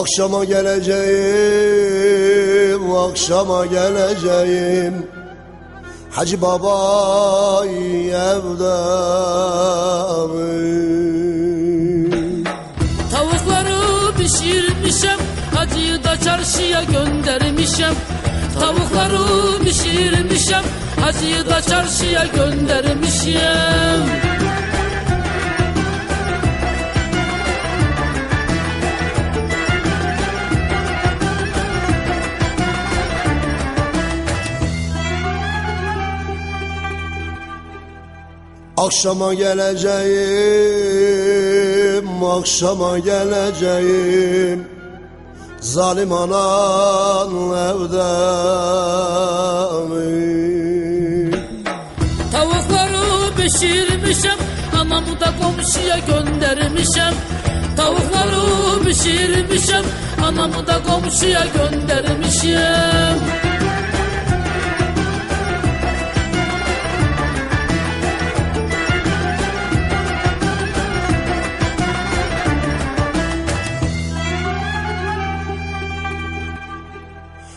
Akşama geleceğim, akşama geleceğim. Hacı baba evde Tavukları pişirmişem Hacıyı da çarşıya göndermişem. Tavukları pişirmişem Hacıyı da çarşıya göndermişem Akşama geleceğim, akşama geleceğim. Zalim anan evde Tavukları pişirmişem Anamı da komşuya göndermişem Tavukları pişirmişem Anamı da komşuya göndermişem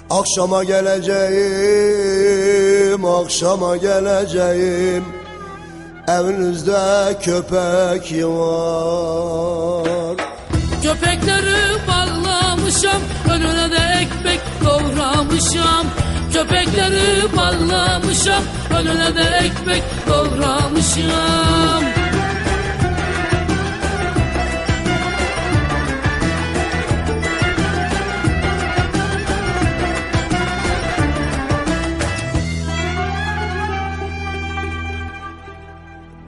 Akşama geleceğim, akşama geleceğim. Evinizde köpek var. Köpekleri bağlamışam Önüne de ekmek doğramışam Köpekleri bağlamışam Önüne de ekmek doğramışam